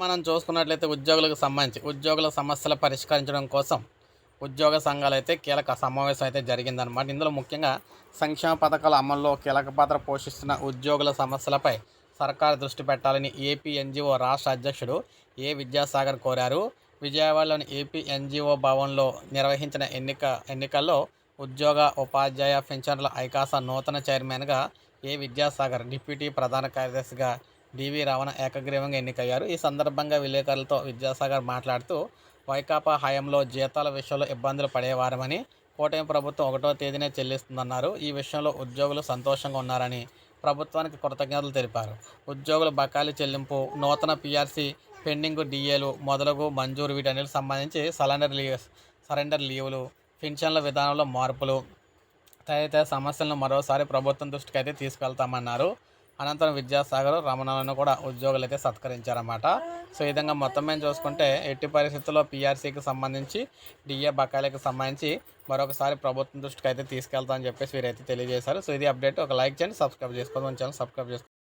మనం చూసుకున్నట్లయితే ఉద్యోగులకు సంబంధించి ఉద్యోగుల సమస్యలు పరిష్కరించడం కోసం ఉద్యోగ సంఘాలు అయితే కీలక సమావేశం అయితే జరిగిందనమాట ఇందులో ముఖ్యంగా సంక్షేమ పథకాల అమల్లో కీలక పాత్ర పోషిస్తున్న ఉద్యోగుల సమస్యలపై సర్కారు దృష్టి పెట్టాలని ఏపీ ఎన్జిఓ రాష్ట్ర అధ్యక్షుడు ఏ విద్యాసాగర్ కోరారు. విజయవాడలోని ఏపీ ఎన్జిఓ భవన్లో నిర్వహించిన ఎన్నిక ఎన్నికల్లో ఉద్యోగ ఉపాధ్యాయ పెన్షన్ల ఐకాస నూతన చైర్మన్గా ఏ విద్యాసాగర్ డిప్యూటీ ప్రధాన కార్యదర్శిగా డివి రమణ ఏకగ్రీవంగా ఎన్నికయ్యారు. ఈ సందర్భంగా విలేకరులతో విద్యాసాగర్ మాట్లాడుతూ వైకాపా హయాంలో జీతాల విషయంలో ఇబ్బందులు పడేవారమని కూటమి ప్రభుత్వం ఒకటో తేదీనే చెల్లిస్తుందన్నారు. ఈ విషయంలో ఉద్యోగులు సంతోషంగా ఉన్నారని ప్రభుత్వానికి కృతజ్ఞతలు తెలిపారు. ఉద్యోగుల బకాయిల చెల్లింపు నూతన పిఆర్సీ పెండింగ్ డిఏలు మొదలగు మంజూరు వీటన్నిటికి సంబంధించి సలెండర్ లీవ్ సరెండర్ లీవులు పెన్షన్ల విధానంలో మార్పులు తదితర సమస్యలను మరోసారి ప్రభుత్వం దృష్టికి అయితే తీసుకెళ్తామన్నారు. అనంతరం విద్యాసాగర్ రమణలను కూడా ఉద్యోగులు అయితే సత్కరించారన్నమాట. సో ఈ విధంగా మొత్తం మేము చూసుకుంటే ఎట్టి పరిస్థితుల్లో పీఆర్సీకి సంబంధించి డిఏ బకాయిలకు సంబంధించి మరొకసారి ప్రభుత్వం దృష్టికి అయితే తీసుకెళ్తామని చెప్పేసి వీరైతే తెలియజేశారు. సో ఇది అప్డేట్. ఒక లైక్ చేయండి సబ్స్క్రైబ్ చేసుకోండి. మన ఛానల్ సబ్స్క్రైబ్ చేసుకోండి.